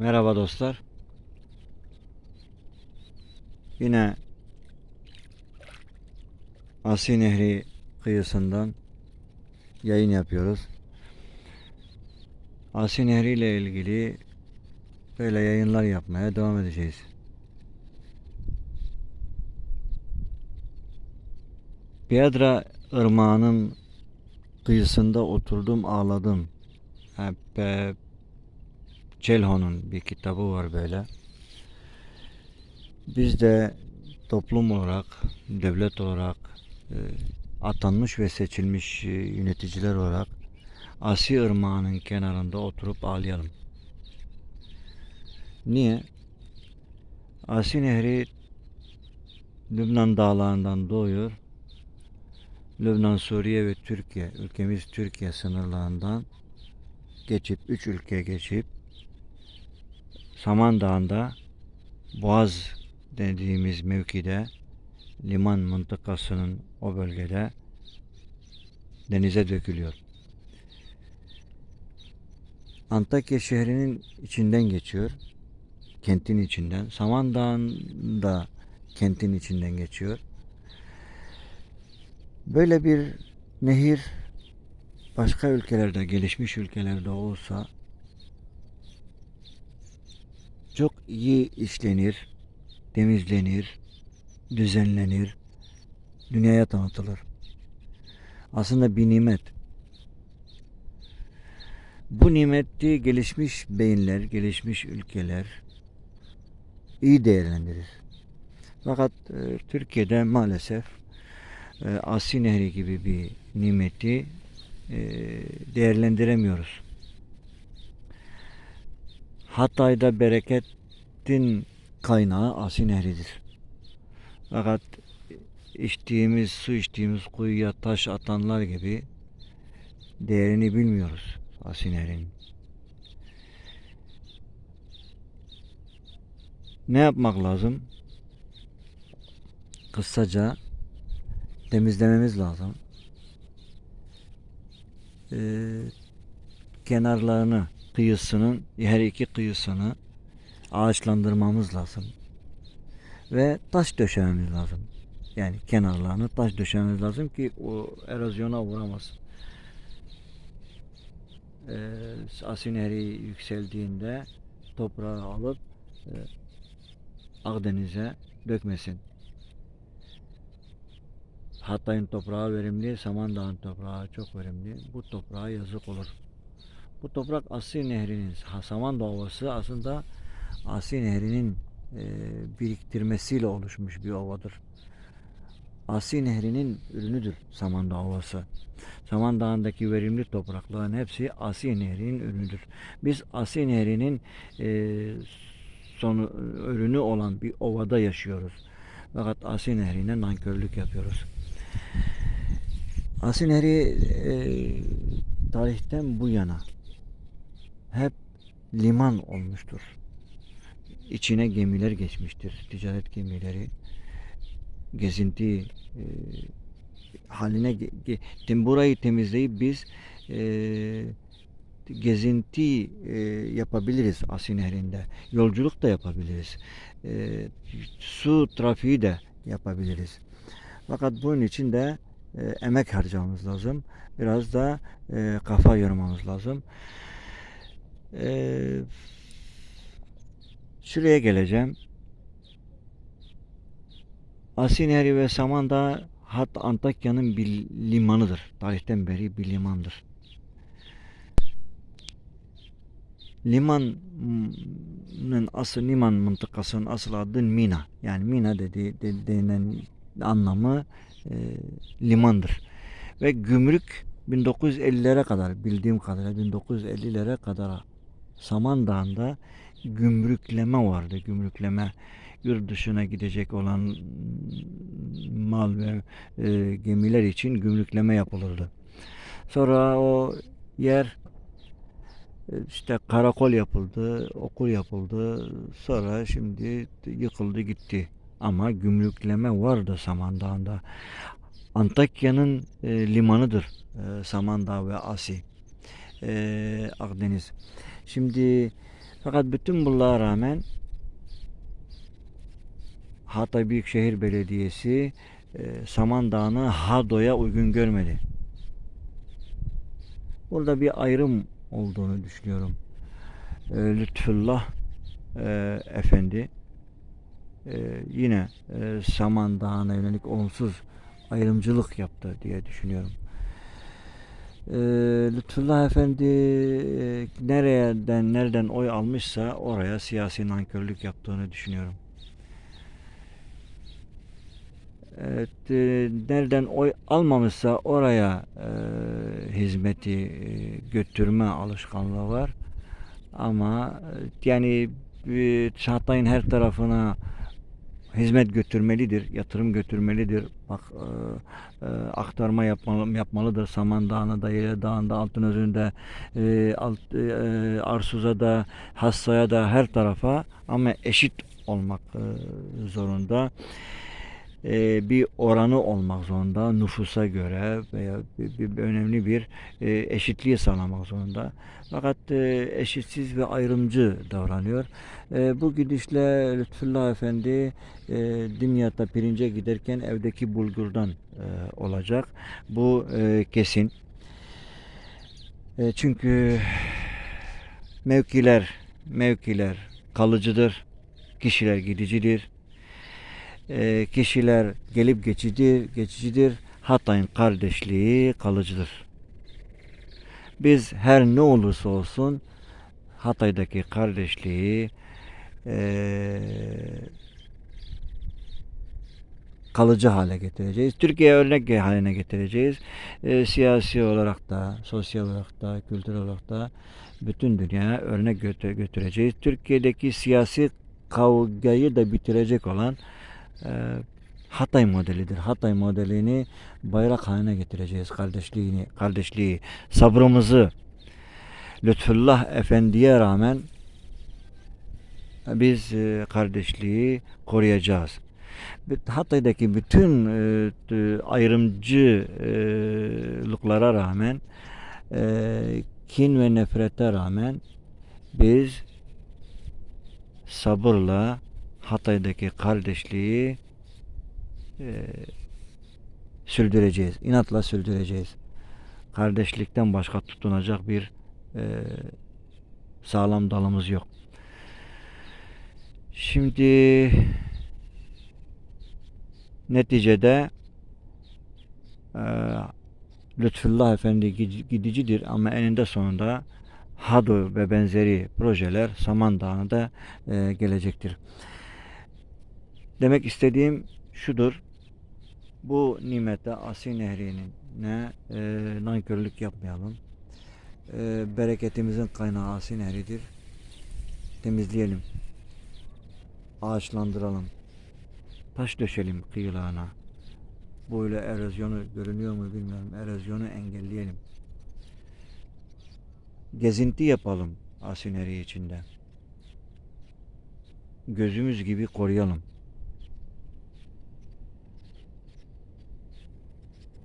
Merhaba dostlar. Yine Asi Nehri kıyısından yayın yapıyoruz. Asi Nehri ile ilgili böyle yayınlar yapmaya devam edeceğiz. Piedra Irmağı'nın kıyısında oturdum ağladım. Ha, Pe- Çelho'nun bir kitabı var böyle. Biz de toplum olarak, devlet olarak e, atanmış ve seçilmiş e, yöneticiler olarak Asi Irmağı'nın kenarında oturup ağlayalım. Niye? Asi Nehri Lübnan dağlarından doğuyor. Lübnan, Suriye ve Türkiye, ülkemiz Türkiye sınırlarından geçip, üç ülke geçip Samandağ'ında Boğaz dediğimiz mevkide liman mıntıkasının o bölgede denize dökülüyor. Antakya şehrinin içinden geçiyor. Kentin içinden. Samandağ'ın da kentin içinden geçiyor. Böyle bir nehir başka ülkelerde, gelişmiş ülkelerde olsa çok iyi işlenir, temizlenir, düzenlenir, dünyaya tanıtılır. Aslında bir nimet. Bu nimeti gelişmiş beyinler, gelişmiş ülkeler iyi değerlendirir. Fakat e, Türkiye'de maalesef e, Asi Nehri gibi bir nimeti e, değerlendiremiyoruz. Hatay'da bereketin kaynağı Asi Nehri'dir. Fakat içtiğimiz, su içtiğimiz kuyuya taş atanlar gibi değerini bilmiyoruz Asi Nehri'nin. Ne yapmak lazım? Kısaca temizlememiz lazım. Ee, kenarlarını, kıyısının, her iki kıyısını ağaçlandırmamız lazım. Ve taş döşememiz lazım. Yani kenarlarını taş döşememiz lazım ki o erozyona uğramasın. Ee, Asi Nehri yükseldiğinde toprağı alıp e, Akdeniz'e dökmesin. Hatay'ın toprağı verimli, Samandağ'ın toprağı çok verimli. Bu toprağa yazık olur. Bu toprak Asi Nehri'nin, ha, Samandağ Ovası aslında Asi Nehri'nin e, biriktirmesiyle oluşmuş bir ovadır. Asi Nehri'nin ürünüdür Samandağ Ovası. Samandağ'ındaki verimli toprakların hepsi Asi Nehri'nin ürünüdür. Biz Asi Nehri'nin e, sonu ürünü olan bir ovada yaşıyoruz. Fakat Asi Nehri'ne nankörlük yapıyoruz. Asi Nehri e, tarihten bu yana hep liman olmuştur. İçine gemiler geçmiştir. Ticaret gemileri gezinti e, haline ge- burayı temizleyip biz e, gezinti e, yapabiliriz Asi Nehri'nde. Yolculuk da yapabiliriz. E, su trafiği de yapabiliriz. Fakat bunun için de e, emek harcamamız lazım. Biraz da e, kafa yormamız lazım. E, şuraya geleceğim. Asi Nehri ve Samandağ hatta Antakya'nın bir limanıdır. Tarihten beri bir limandır. Limanın asıl liman mıntıkasının asıl adı Mina. Yani Mina dediği de- denilen anlamı e, limandır. Ve gümrük 1950'lere kadar bildiğim kadarıyla 1950'lere kadar Samandağ'da gümrükleme vardı. Gümrükleme yurt dışına gidecek olan mal ve e, gemiler için gümrükleme yapılırdı. Sonra o yer e, işte karakol yapıldı, okul yapıldı. Sonra şimdi yıkıldı gitti. Ama gümrükleme vardı Samandağ'da. Antakya'nın e, limanıdır e, Samandağ ve Asi. E, Akdeniz. Şimdi Fakat bütün bunlara rağmen Hatay Büyükşehir Belediyesi e, Samandağ'ını HADO'ya uygun görmedi. Burada bir ayrım olduğunu düşünüyorum. E, Lütfullah e, Efendi e, yine e, Samandağ'ına yönelik olumsuz ayrımcılık yaptı diye düşünüyorum. E, Lütfullah Efendi e, nereden nereden oy almışsa oraya siyasi nankörlük yaptığını düşünüyorum. Evet, e, nereden oy almamışsa oraya e, hizmeti e, götürme alışkanlığı var. Ama e, yani e, Çağatay'ın her tarafına hizmet götürmelidir, yatırım götürmelidir. Bak e, e, aktarma yapmalı, yapmalıdır. Samandağ'ına da, Yele Dağı'nda, Altınözü'nde, e, Alt, e, Arsuz'a Hassa'ya da her tarafa ama eşit olmak e, zorunda. E, bir oranı olmak zorunda nüfusa göre veya bir, bir- bir önemli bir e, eşitliği sağlamak zorunda. Fakat e, eşitsiz ve ayrımcı davranıyor. E, bu gidişle Lütfullah Efendi e, Dimyat'a pirince giderken evdeki bulgurdan e, olacak. Bu e, kesin. E, çünkü mevkiler mevkiler kalıcıdır. Kişiler gidicidir. E, kişiler gelip geçici, geçicidir. Hatay'ın kardeşliği kalıcıdır. Biz her ne olursa olsun Hatay'daki kardeşliği eee, kalıcı hale getireceğiz. Türkiye örnek haline getireceğiz. Eee, siyasi olarak da, sosyal olarak da, kültürel olarak da bütün dünyaya örnek götü- götüreceğiz. Türkiye'deki siyasi kavgayı da bitirecek olan Hatay modelidir. Hatay modelini bayrak haline getireceğiz. Kardeşliğini, kardeşliği, sabrımızı Lütfullah Efendi'ye rağmen biz e, kardeşliği koruyacağız. Hatay'daki bütün e, ayrımcılıklara rağmen e, kin ve nefrete rağmen biz sabırla Hatay'daki kardeşliği e, sürdüreceğiz. İnatla sürdüreceğiz. Kardeşlikten başka tutunacak bir e, sağlam dalımız yok. Şimdi neticede e, Lütfullah Efendi gidicidir ama eninde sonunda Hado ve benzeri projeler Samandağ'a da e, gelecektir. Demek istediğim şudur. Bu nimete Asi Nehri'nin ne e, nankörlük yapmayalım. E, bereketimizin kaynağı Asi Nehri'dir. Temizleyelim. Ağaçlandıralım. Taş döşelim kıyılarına. Böyle erozyonu görünüyor mu bilmiyorum. Erozyonu engelleyelim. Gezinti yapalım Asi Nehri içinde. Gözümüz gibi koruyalım.